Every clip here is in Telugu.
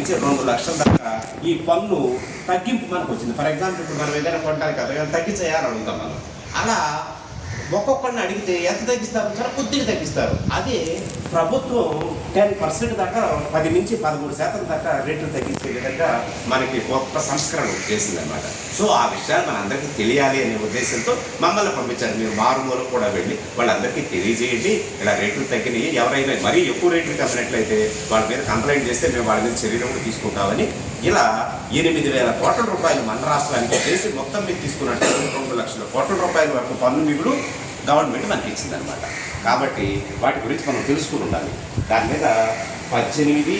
నుంచి రెండు లక్షల దాకా ఈ పన్ను తగ్గింపు మనకు వచ్చింది ఫర్ ఎగ్జాంపుల్ ఇప్పుడు మనం ఏదైనా కొనడానికి కదా తగ్గించేయాలని అడుగుతాం మనం. అలా ఒక్కొక్కరిని అడిగితే ఎంత తగ్గిస్తారు? చాలా కొద్దిగా తగ్గిస్తారు. అదే ప్రభుత్వం టెన్ పర్సెంట్ దాకా పది నుంచి పదమూడు శాతం దాకా రేట్లు తగ్గించే విధంగా మనకి గొప్ప సంస్కరణ చేసిందనమాట సో ఆ విషయాలు మనందరికీ తెలియాలి అనే ఉద్దేశంతో మమ్మల్ని పంపించారు. మీరు మారుమూల కూడా వెళ్ళి వాళ్ళందరికీ తెలియజేయండి. ఇలా రేట్లు తగ్గినాయి. ఎవరైనా మరీ ఎక్కువ రేట్లు తగ్గినట్లయితే వాళ్ళ మీద కంప్లైంట్ చేస్తే మేము వాళ్ళ మీద చర్యలు కూడా తీసుకుంటామని ఇలా ఎనిమిది వేల కోట్ల రూపాయలు మన రాష్ట్రానికి చేసి మొత్తం మీద తీసుకున్నట్టు రెండు లక్షల కోట్ల రూపాయల వరకు పన్ను మిగులు గవర్నమెంట్ మనకి ఇచ్చిందనమాట కాబట్టి వాటి గురించి మనం తెలుసుకుని ఉండాలి. దాని మీద పద్దెనిమిది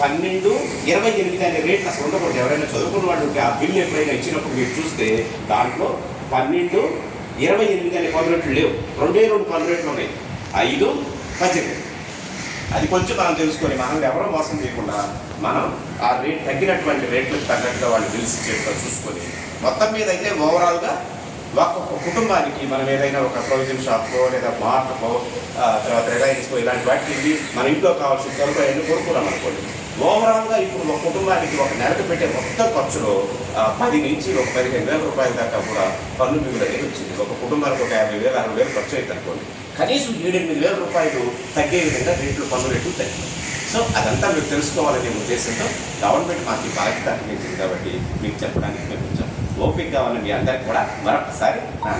పన్నెండు ఇరవై ఎనిమిది అనే రేట్లు అసలు ఉండకూడదు. ఎవరైనా చదువుకున్న వాళ్ళు ఉంటే ఆ బిల్లు ఎప్పుడైనా ఇచ్చినప్పుడు మీరు చూస్తే దాంట్లో పన్నెండు ఇరవై ఎనిమిది అనే పన్ను రేట్లు లేవు. రెండే రెండు పన్ను రేట్లు ఉన్నాయి. ఐదు పద్దెనిమిది. అది కొంచెం మనం తెలుసుకొని మనం ఎవరో మోసం చేయకుండా మనం ఆ రేట్ తగ్గినటువంటి రేట్లకు తగ్గట్టుగా వాళ్ళు బిల్స్ ఇచ్చేట్టుగా చూసుకొని మొత్తం మీద అయితే ఓవరాల్గా ఒక్కొక్క కుటుంబానికి మనం ఏదైనా ఒక ప్రొవిజన్ షాప్కో లేదా మార్ట్కో తర్వాత రిలయన్స్కో ఇలాంటి వాటికి మన ఇంట్లో కావాల్సిన సరుకు అవన్నీ కొనుక్కున్నాం అనుకోండి. ఓవరాల్గా ఇప్పుడు ఒక కుటుంబానికి ఒక నెలకు పెట్టే మొత్తం ఖర్చులో పది నుంచి ఒక పదిహేను వేల రూపాయల దాకా కూడా పన్ను మిగులు అనేది వచ్చింది ఒక కుటుంబానికి ఒక యాభై వేలు అరవై వేలు ఖర్చు అయితే అనుకోండి. కనీసం ఏడెనిమిది వేల రూపాయలు తగ్గే విధంగా రేట్లు పన్ను రేట్లు తగ్గింది సో అదంతా మీరు తెలుసుకోవాలనే ఉద్దేశంతో గవర్నమెంట్ మాకు బాధ్యత అనిపించింది కాబట్టి మీకు చెప్పడానికి మేము కొంచెం ఓపిక కావాలని మీ అందరికీ కూడా మరొకసారి నా